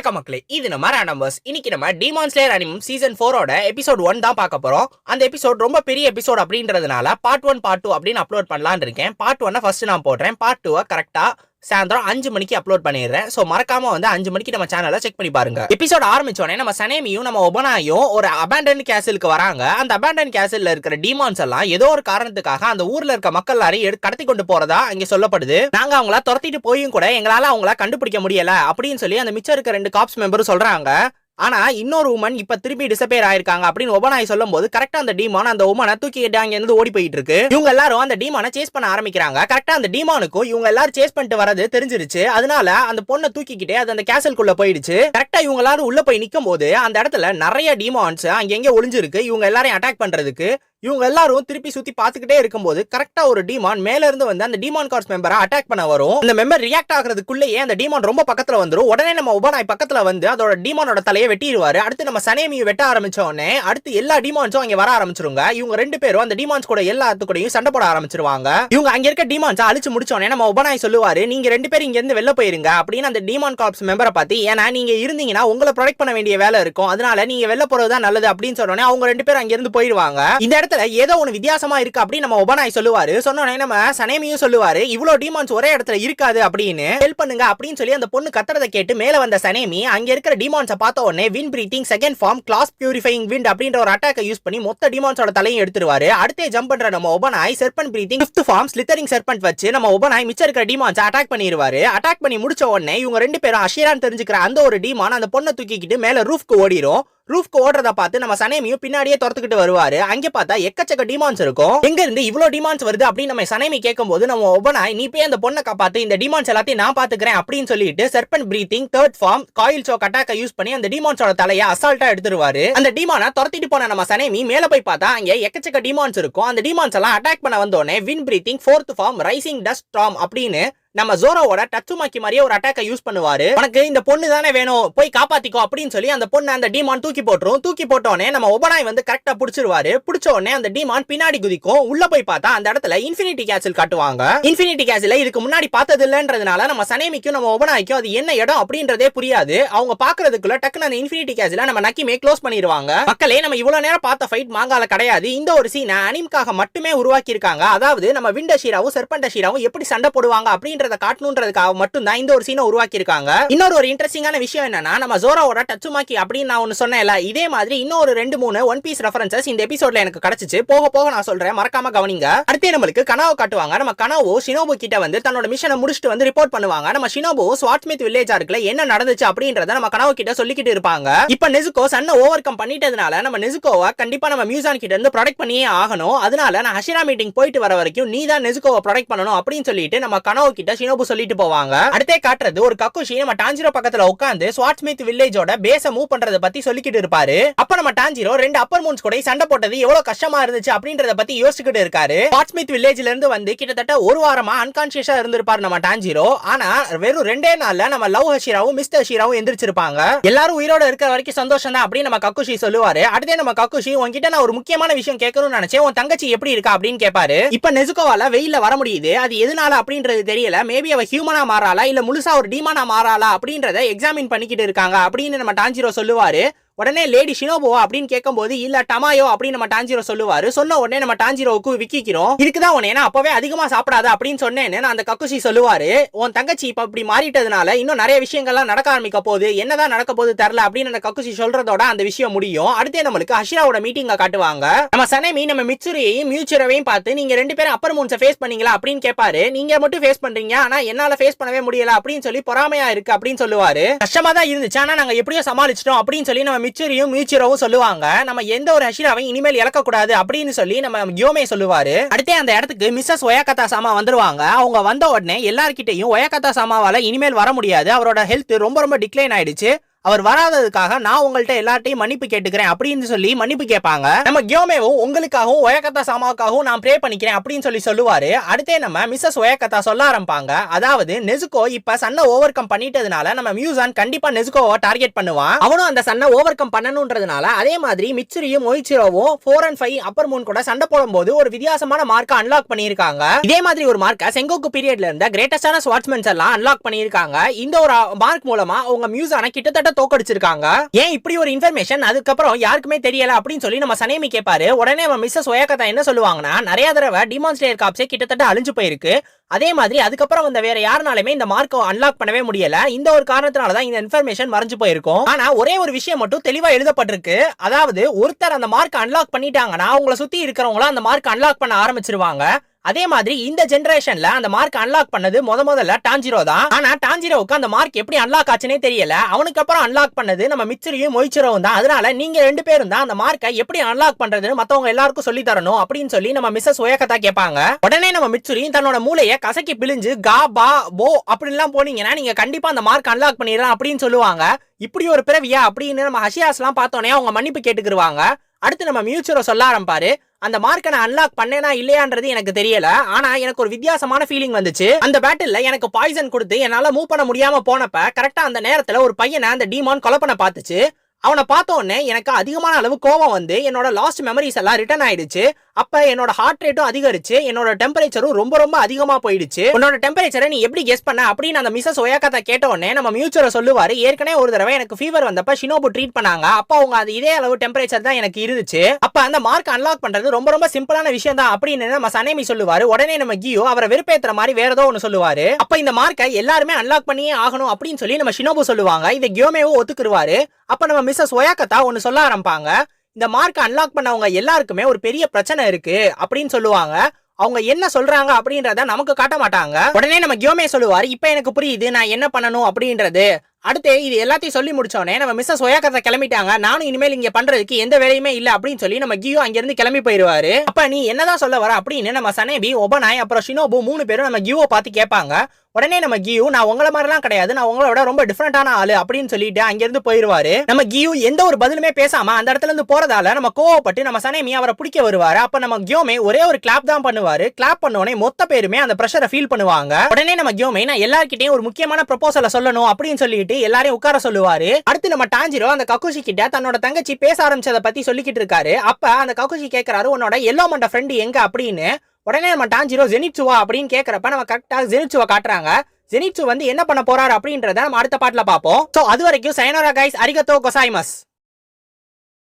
வணக்கம் மக்களே. இது நம்ம ரேண்டம்பர்ஸ் இன்னைக்கு நம்ம டிமான் ஸ்லேயர் அனிமம் சீசன் ஃபோரோட எபிசோட் ஒன் தான் பார்க்க போறோம். அந்த எபிசோட் ரொம்ப பெரிய எபிசோட் அப்படின்றதுனால பார்ட் ஒன் பார்ட் டூ அப்படின்னு அப்லோட் பண்ணலாம்னு இருக்கேன். பார்ட் ஒன்னை ஃபர்ஸ்ட் நான் போடுறேன். பார்ட் டூவை கரெக்டா சாயந்தரம் அஞ்சு மணிக்கு அப்லோட் பண்ணிடுறேன். ஸோ மறக்காம வந்து அஞ்சு மணிக்கு நம்ம சேனலை செக் பண்ணி பாருங்க. எபிசோட் ஆரம்பிச்சோடனே நம்ம சனேமியும் நம்ம ஒபனாயும் ஒரு அபேண்டன் கேசலுக்கு வராங்க. அந்த அபேண்டன் கேசல்ல இருக்கிற டிமான்ஸ் எல்லாம் ஏதோ ஒரு காரணத்துக்காக அந்த ஊர்ல இருக்க மக்கள் எல்லாரையும் எடுத்து கடத்தி கொண்டு போறதா இங்க சொல்லப்படுது. நாங்க அவங்கள துரத்திட்டு போயும் கூட எங்களால அவங்கள கண்டுபிடிக்க முடியல அப்படின்னு சொல்லி அந்த மிச்சம் இருக்க ரெண்டு காப்ஸ் மெம்பரும் சொல்றாங்க. ஆனா இன்னொரு உமன் இப்ப திருப்பி டிசப்பேர் ஆயிருக்காங்க அப்படின்னு ஒபனாய் சொல்லும் போது கரெக்டா அந்த டீமான் அந்த உமனை தூக்கிட்டு அங்க இருந்து ஓடி போயிட்டு இருக்கு இவங்க எல்லாரும் அந்த டீமானை சேஸ் பண்ண ஆரம்பிக்கிறாங்க. கரெக்டா அந்த டீமானுக்கும் இவங்க எல்லாரும் சேஸ் பண்ணிட்டு வரது தெரிஞ்சிருச்சு. அதனால அந்த பொண்ணை தூக்கிக்கிட்டே அது அந்த கேசல்குள்ள போயிடுச்சு. கரெக்டா இவங்க எல்லாரும் உள்ள போய் நிக்கும் போது அந்த இடத்துல நிறைய டீமான்ஸ் அங்க எங்க ஒளிஞ்சிருக்கு. இவங்க எல்லாரையும் அட்டாக் பண்றதுக்கு இவங்க எல்லாரும் திருப்பி சுத்தி பாத்துக்கிட்டே இருக்கும்போது கரெக்டா ஒரு டிமான் மேல இருந்து வந்து அந்த டிமான் கார்ஸ் மெம்பரை அட்டாக் பண்ண வரும். அந்த மெம்பர் ரியாக்ட் ஆகுறதுக்குள்ளேயே அந்த டிமான் ரொம்ப பக்கத்துல வந்துரும். உடனே நம்ம உபநாய் பக்கத்துல வந்து அதோட டிமானோட தலையை வெட்டிடுவாரு. அடுத்து நம்ம சனேமியை வெட்ட ஆரம்பிச்ச உடனே அடுத்து எல்லா டிமான்ஸும் அங்க வர ஆரம்பிச்சிருங்க. இவங்க ரெண்டு பேரும் அந்த டீமான்ஸ் கூட எல்லாத்து கூடயும் சண்டை போட ஆரம்பிச்சிருவாங்க. இவங்க அங்க இருக்க டிமான்ஸ் அழிச்சு முடிச்சோடனே நம்ம உபநாய் சொல்லுவாரு நீங்க ரெண்டு பேரும் இங்க இருந்து வெளில போயிருங்க. அப்படின்னு அந்த டிமான் கார்ப்ஸ் மெம்பரை பார்த்து ஏன்னா நீங்க இருந்தீங்கன்னா உங்களை ப்ரொடெக்ட் பண்ண வேண்டிய வேலை இருக்கும். அதனால நீங்க வெளில போறதுதான் நல்லது. அப்படின்னு சொன்னோடனே அவங்க ரெண்டு பேரும் அங்க இருந்து போயிடுவாங்க. இந்த இடத்துல ஏதோ ஒன்று வித்தியாசமா இருக்கு அப்படின்னு நம்ம ஒபனாய் சொல்லுவாரு. சொன்ன நம்ம சனேமியும் சொல்லுவாரு இவ்வளவு டீமான்ஸ் ஒரே இடத்துல இருக்காது அப்படின்னு. ஹெல்ப் பண்ணுங்க அப்படின்னு சொல்லி அந்த பொண்ணு கத்துறதை கேட்டு மேல வந்த சனேமி அங்க இருக்கிற டீமான்ஸை பார்த்த உடனே wind breathing second form class purifying wind அப்படின்ற ஒரு அட்டாக்கை யூஸ் பண்ணி மொத்த டீமான்ஸோட தலையும் எடுத்துருவாரு. அடுத்தே ஜம்ப் பண்ற நம்ம Obanai serpent breathing fifth form slithering serpent வச்சு நம்ம ஒபனாய் மிச்சம் இருக்கிற டீமான்ஸ் அட்டாக் பண்ணிடுவாரு அட்டாக் பண்ணி முடிச்ச உடனே இவங்க ரெண்டு பேரும் அஷீரான் தெரிஞ்சுக்கிற அந்த ஒரு டீமான் அந்த பொண்ணை தூக்கிக்கிட்டு மேல ரூஃப்க்கு ஓடிரும். ரூஃப்க்கு ஓடுறத பார்த்து நம்ம சனேமியும் பின்னாடியே துரத்துக்கிட்டு வருவாரு. அங்க பார்த்தா எக்கச்சக்க டிமான்ஸ் இருக்கும். எங்க இருந்து இவ்வளவு டிமான்ஸ் வருது அப்படின்னு நம்ம சனேமி கேட்கும்போது நம்ம ஒபனாய் நீ போய் அந்த பொண்ணை காப்பாத்து இந்த டிமான்ஸ் எல்லாத்தையும் நான் பாத்துக்கிறேன் அப்படின்னு சொல்லிட்டு serpent breathing third form coil choke அட்டாக்க use பண்ணி அந்த டிமான்ஸோட தலையை அசால்ட்டா எடுத்துருவாரு. அந்த டிமானை துரத்திட்டு போன நம்ம சனேமி மேல போய் பார்த்தா அங்க எக்கச்சக்க டிமான்ஸ் இருக்கும். அந்த டிமான்ஸ் எல்லாம் அட்டாக் பண்ண வந்தோடனே wind breathing fourth form rising dust storm அப்படின்னு நம்ம ஜோரோவோட டச்சுமாக்கி மாதிரியே ஒரு அட்டாக்கை யூஸ் பண்ணுவாரு. உனக்கு இந்த பொண்ணு தானே வேணும் போய் காப்பாத்திக்கோ அப்படின்னு சொல்லி அந்த பொண்ணு அந்த டீமான் தூக்கி போட்டுரும். தூக்கி போட்டோடனே நம்ம ஒபனாய் வந்து கரெக்டா பிடிச்சிருவாரு. பிடிச்ச உடனே அந்த டீமான் பின்னாடி குதிக்கும். உள்ள போய் பார்த்தா அந்த இடத்துல இன்ஃபினிட்டி கேசில் காட்டுவாங்க. இன்ஃபினிட்டி கேசில இதுக்கு முன்னாடி பார்த்தது இல்லைன்றதுனால நம்ம சனேமிக்கும் நம்ம ஒபனாய்க்கும் அது என்ன இடம் அப்படின்றதே புரியாது. அவங்க பாக்குறதுக்குள்ள டக்குனு அந்த இன்ஃபினிட்டி கேசில நம்ம நக்கிமே க்ளோஸ் பண்ணிடுவாங்க மக்களே நம்ம இவ்வளவு நேரம் பார்த்த ஃபைட் மாங்கால கிடையாது. இந்த ஒரு சீனை அனிம்காக மட்டுமே உருவாக்கி இருக்காங்க அதாவது நம்ம விண்டஷீராவும் செர்பண்டஷீராவும் எப்படி சண்டை போடுவாங்க அப்படின்னு அப்படின்றத காட்டணுன்றதுக்காக மட்டும் தான் இந்த ஒரு சீனை உருவாக்கியிருக்காங்க. இன்னொரு ஒரு இன்ட்ரெஸ்டிங்கான விஷயம் என்னன்னா நம்ம ஜோராவோட டச்சுமாக்கி அப்படின்னு நான் ஒன்னு சொன்னேன்ல இதே மாதிரி இன்னொரு ரெண்டு மூணு ஒன் பீஸ் ரெஃபரன்சஸ் இந்த எபிசோட்ல எனக்கு கிடைச்சிச்சு. போக போக நான் சொல்றேன் மறக்காம கவனிங்க. அடுத்து நம்மளுக்கு கனவு காட்டுவாங்க. நம்ம கனவு ஷினோபு கிட்ட வந்து தன்னோட மிஷனை முடிச்சுட்டு வந்து ரிப்போர்ட் பண்ணுவாங்க. நம்ம ஷினோபு ஸ்வாட்மித் வில்லேஜா இருக்குல்ல என்ன நடந்துச்சு அப்படின்றத நம்ம கனவு கிட்ட சொல்லிக்கிட்டு இருப்பாங்க. இப்ப நெசுகோ சன்ன ஓவர் கம் பண்ணிட்டதுனால நம்ம நெசுகோவை கண்டிப்பா நம்ம மியூசான் கிட்ட இருந்து ப்ரொடெக்ட் பண்ணியே ஆகணும். அதனால நான் ஹஷிரா மீட்டிங் போயிட்டு வர வரைக்கும் நீ தான் நெசுகோவை ப்ரொடெக்ட் பண்ணணும் அப்படின்னு சொல்லிட்டு நம்ம கனவு கிட்ட ஷினோபு சொல்லிட்டு போவாங்க. அடுத்தே காட்டுறது ஒரு கக்குஷி நம்ம டாஞ்சிரோ பக்கத்துல உட்காந்து ஸ்வாட்ஸ்மித் வில்லேஜோட பேச மூவ் பண்றத பத்தி சொல்லிக்கிட்டு இருப்பாரு. அப்ப நம்ம டாஞ்சிரோ ரெண்டு அப்பர் மூன்ஸ் கூட சண்டை போட்டது எவ்வளவு கஷ்டமா இருந்துச்சு அப்படின்றத பத்தி யோசிச்சுக்கிட்டு இருக்காரு. ஸ்வாட்ஸ்மித் வில்லேஜ்ல இருந்து வந்து கிட்டத்தட்ட ஒரு வாரமா அன்கான்சியஸா இருந்திருப்பாரு நம்ம டாஞ்சிரோ. ஆனா வெறும் ரெண்டே நாள்ல நம்ம லவ் ஹஷிராவும் மிஸ்டர் ஹஷிராவும் எந்திரிச்சிருப்பாங்க. எல்லாரும் உயிரோட இருக்கிற வரைக்கும் சந்தோஷம் தான் அப்படின்னு நம்ம கக்குஷி சொல்லுவாரு. அடுத்தே நம்ம கக்குஷி உன்கிட்ட நான் ஒரு முக்கியமான விஷயம் கேட்கணும்னு நினைச்சேன். உன் தங்கச்சி எப்படி இருக்கா? அப்படின்னு கேட்பாரு இப்ப நெசுகோவால வெயில வர முடியுது. அது எதனால அப்படின்றது தெரியல. மேபி அவ ஹியூமனா மாறாளா? இல்ல முழுசா ஒரு டீமானா மாறாளா? அப்படின்றத எக்ஸாமின் பண்ணிக்கிட்டு இருக்காங்க அப்படின்னு நம்ம டாஞ்சிரோ சொல்லுவாரு. உடனே லேடி ஷினோபோ அப்படின்னு கேட்கும்போது இல்ல டமாயோ அப்படின்னு நம்ம டாஞ்சிரோ சொல்லுவாரு. சொன்ன உடனே நம்ம டாஞ்சிரோவுக்கு விக்கிக்கிறோம். இதுக்குதான் உடனே நான் அப்பவே அதிகமா சாப்பிடாத அப்படின்னு சொன்னேன்னு நான் அந்த கக்குசி சொல்லுவாரு. உன் தங்கச்சி இப்ப இப்படி மாறிட்டதுனால இன்னும் நிறைய விஷயங்கள்லாம் நடக்க ஆரம்பிக்க போகுது. என்னதான் நடக்க போகுது தெரியல அப்படின்னு அந்த கக்குசி சொல்றதோட அந்த விஷயம் முடியும். அடுத்தே நம்மளுக்கு ஹஷிராவோட மீட்டிங்க காட்டுவாங்க. நம்ம சனமி நம்ம மிச்சுரியையும் மியூச்சுரவையும் பார்த்து நீங்க ரெண்டு பேரும் அப்பர் மூன்ஸை ஃபேஸ் பண்ணீங்களா? அப்படின்னு கேட்பாரு. நீங்க மட்டும் ஃபேஸ் பண்றீங்க. ஆனா என்னால ஃபேஸ் பண்ணவே முடியல அப்படின்னு சொல்லி பொறாமையா இருக்கு அப்படின்னு சொல்லுவாரு. கஷ்டமா தான் இருந்துச்சு. ஆனா நாங்க எப்படியோ சமாளிச்சிட்டோம் அப்படின்னு சொல்லி நம்ம மிச்சரியும் மீச்சரவும் சொல்லுவாங்க. நம்ம எந்த ஒரு ஹஷிராவையும் இனிமேல் இழக்கக்கூடாது அப்படின்னு சொல்லி நம்ம கியோமே சொல்லுவாரு. அடுத்தே அந்த இடத்துக்கு மிஸ்ஸஸ் ஒயாக்கத்தா சாமா வந்துருவாங்க. அவங்க வந்த உடனே எல்லார்கிட்டையும் ஒயகத்தா சாமாவால இனிமேல் வர முடியாது. அவரோட ஹெல்த் ரொம்ப ரொம்ப டிக்ளைன் ஆயிடுச்சு. அவர் வராததுக்காக நான் உங்கள்கிட்ட எல்லார்ட்டையும் மன்னிப்பு கேட்டுக்கிறேன் அப்படின்னு சொல்லி மன்னிப்பு கேட்பாங்க. நம்ம கியோமேவும் உங்களுக்காகவும் ஒயக்கத்தா சாமாவுக்காகவும் நான் ப்ரே பண்ணிக்கிறேன் அப்படின்னு சொல்லி சொல்லுவாரு. அடுத்தே நம்ம மிஸ்ஸஸ் ஒயக்கத்தா சொல்ல ஆரம்பிப்பாங்க. அதாவது நெசுகோ இப்ப சன்னை ஓவர் கம் பண்ணிட்டதுனால நம்ம மியூசான் கண்டிப்பா நெசுகோவை டார்கெட் பண்ணுவான். அவனும் அந்த சன்னை ஓவர் கம் பண்ணணுன்றதுனால அதே மாதிரி மிச்சரியும் மொய்ச்சிரோவும் four and five upper moon கூட சண்டை போடும்போது ஒரு வித்தியாசமான மார்க்கை அன்லாக் பண்ணியிருக்காங்க. இதே மாதிரி ஒரு மார்க்கை செங்கோக்கு பீரியட்ல இருந்த கிரேட்டஸ்டான ஸ்வாட்ஸ்மென்ஸ் எல்லாம் அன்லாக் பண்ணியிருக்காங்க. இந்த ஒரு மார்க் மூலமா அவங்க மியூசான கிட்டத்தட்ட கிட்ட தோக்கடிச்சிருக்காங்க? ஏன் இப்படி ஒரு இன்ஃபர்மேஷன் அதுக்கப்புறம் யாருக்குமே தெரியல அப்படின்னு சொல்லி நம்ம சனேமி கேட்பாரு உடனே நம்ம மிஸ்ஸஸ் ஒயக்கதா என்ன சொல்லுவாங்கன்னா நிறைய தடவை டிமான்ஸ்லேயர் காப்ஸே கிட்டத்தட்ட அழிஞ்சு போயிருக்கு. அதே மாதிரி அதுக்கப்புறம் வந்த வேற யாருனாலுமே இந்த மார்க்கை அன்லாக் பண்ணவே முடியல. இந்த ஒரு காரணத்தினால தான் இந்த இன்ஃபர்மேஷன் மறைஞ்சு போயிருக்கும். ஆனா ஒரே ஒரு விஷயம் மட்டும் தெளிவா எழுதப்பட்டிருக்கு. அதாவது ஒருத்தர் அந்த மார்க் அன்லாக் பண்ணிட்டாங்கன்னா அவங்கள சுத்தி இருக்கிறவங்களும் அந்த மார்க் அன்லாக் பண்ண ஆரம்பிச்சிருவாங்க. அதே மாதிரி இந்த ஜென்ரேஷன்ல அந்த மார்க் அன்லாக் பண்ணது முத முதல்ல டான்ஜிரோ தான். ஆனா டான்ஜிரோவுக்கு அந்த மார்க் எப்படி அன்லாக் ஆச்சுனே தெரியல. அவனுக்கு அப்புறம் அன்லாக் பண்ணது நம்ம மிச்சரியும் மொய்ச்சிரோவும் தான். அதனால நீங்க ரெண்டு பேரும் தான் அந்த மார்க்கை எப்படி அன்லாக் பண்றதுன்னு மத்தவங்க எல்லாருக்கும் சொல்லி தரணும் அப்படின்னு சொல்லி நம்ம மிஸ்ஸஸ் உயக்கத்தா கேட்பாங்க. உடனே நம்ம மிச்சுரி தன்னோட மூளையை கசக்கி பிழிஞ்சு கா பா போ அப்படின்லாம் போனீங்கன்னா நீங்க கண்டிப்பா அந்த மார்க் அன்லாக் பண்ணிடலாம் அப்படின்னு சொல்லுவாங்க. இப்படி ஒரு பிறவியா அப்படின்னு நம்ம ஹஷியாஸ்லாம் பார்த்தோன்னே அவங்க மன்னிப்பு கேட்டுக்கிருவாங்க. அடுத்து நம்ம மியூச்சரை சொல்ல ஆரம்பாரு அந்த மார்க்கை நான் அன்லாக் பண்ணேனா இல்லையான்றது எனக்கு தெரியல. ஆனா எனக்கு ஒரு வித்தியாசமான ஃபீலிங் வந்துச்சு. அந்த பேட்டில் எனக்கு பாய்சன் கொடுத்து என்னால மூவ் பண்ண முடியாம போனப்ப கரெக்டா அந்த நேரத்துல ஒரு பையனை அந்த டீமான் கொலை பண்ண பார்த்துச்சு. அவனை பார்த்த உடனே எனக்கு அதிகமான அளவு கோவம் வந்து என்னோட லாஸ்ட் மெமரிஸ் எல்லாம் ரிட்டர்ன் ஆயிடுச்சு. அப்ப என்னோட ஹார்ட் ரேட்டும் அதிகரிச்சு என்னோட டெம்பரேச்சரும் ரொம்ப ரொம்ப அதிகமா போயிடுச்சு. உன்னோட டெம்பரேச்சரை நீ எப்படி கெஸ் பண்ண? அப்படின்னு அந்த மிஸ்ஸஸ் ஒயாக்கத்தை கேட்ட உடனே நம்ம மியூச்சரை சொல்லுவாரு. ஏற்கனவே ஒரு தடவை எனக்கு ஃபீவர் வந்தப்ப ஷினோபு ட்ரீட் பண்ணாங்க. அப்ப அவங்க அது இதே அளவு டெம்பரேச்சர் தான் எனக்கு இருந்துச்சு. அப்ப அந்த மார்க் அன்லாக் பண்றது ரொம்ப ரொம்ப சிம்பிளான விஷயம் தான் அப்படின்னு நம்ம சனேமி சொல்லுவாரு. உடனே நம்ம கியோ அவரை வெறுப்பேற்ற மாதிரி வேற ஏதோ ஒன்று சொல்லுவாரு. அப்ப இந்த மார்க்கை எல்லாருமே அன்லாக் பண்ணியே ஆகணும் அப்படின்னு சொல்லி நம்ம ஷினோபு சொல்லுவாங்க. இதை கியோமேவும் ஒத்துக்குருவாரு. அப்ப நம்ம மிஸ்ஸஸ் ஒயாக்கத்தா ஒன்று சொல்ல ஆரம்பிப்பாங்க. இந்த மார்க்கை அன்லாக் பண்ணவங்க எல்லாருக்குமே ஒரு பெரிய பிரச்சனை இருக்கு அப்படின்னு சொல்லுவாங்க. அவங்க என்ன சொல்றாங்க அப்படின்றத நமக்கு காட்ட மாட்டாங்க. உடனே நம்ம கியோமே சொல்லுவார் இப்ப எனக்கு புரியுது நான் என்ன பண்ணணும்? அப்படின்றது. அடுத்து இது எல்லாத்தையும் சொல்லி முடிச்சோடனே நம்ம மிஸ்ஸஸ் ஒயாக்கத்தை கிளம்பிட்டாங்க. நானும் இனிமேல் இங்க பண்றதுக்கு எந்த வேலையுமே இல்ல அப்படின்னு சொல்லி நம்ம கியோ அங்கிருந்து கிளம்பி போயிருவாரு. அப்ப நீ என்னதான் சொல்ல வர அப்படின்னு நம்ம சனேபி ஒபனாய் அப்புறம் ஷினோபு மூணு பேரும் நம்ம கியூவை பார்த்து கேட்பாங்க. உடனே நம்ம கியூ நான் உங்களை மாதிரிலாம் கிடையாது. நான் உங்களோட ரொம்ப டிஃப்ரெண்டான ஆளு அப்படின்னு சொல்லிட்டு அங்கிருந்து போயிருவாரு. நம்ம கியூ எந்த ஒரு பதிலுமே பேசாம அந்த இடத்துல இருந்து போறதால நம்ம கோவப்பட்டு நம்ம சனேமி அவரை பிடிக்க வருவாரு. அப்ப நம்ம கியோமே ஒரே ஒரு கிளாப் தான் பண்ணுவாரு. கிளாப் பண்ண மொத்த பேருமே அந்த ப்ரெஷரை ஃபீல் பண்ணுவாங்க. உடனே நம்ம கியோமே நான் எல்லார்கிட்டையும் ஒரு முக்கியமான ப்ரொபோசலை சொல்லணும் அப்படின்னு சொல்லிட்டு எல்லாரையும் உட்கார சொல்லுவாரு. அடுத்து நம்ம டாஞ்சிரோ அந்த கக்குஷி கிட்ட தன்னோட தங்கச்சி பேச ஆரம்பிச்சதை பத்தி சொல்லிக்கிட்டு இருக்காரு. அப்ப அந்த கக்குஷி கேக்குறாரு உன்னோட எல்லோ மண்ட ஃப்ரெண்டு எங்க? அப்படின்னு. உடனே நம்ம டாஞ்சிரோ ஜெனிட்சுவா அப்படின்னு கேக்குறப்ப நம்ம கரெக்டா ஜெனிட்சுவா காட்டுறாங்க. ஜெனிட்சு வந்து என்ன பண்ண போறாரு அப்படின்றத நம்ம அடுத்த பாட்டுல பார்ப்போம். சோ அது வரைக்கும் சைனோரா கைஸ் அரிகத்தோ கொசாய்மஸ்.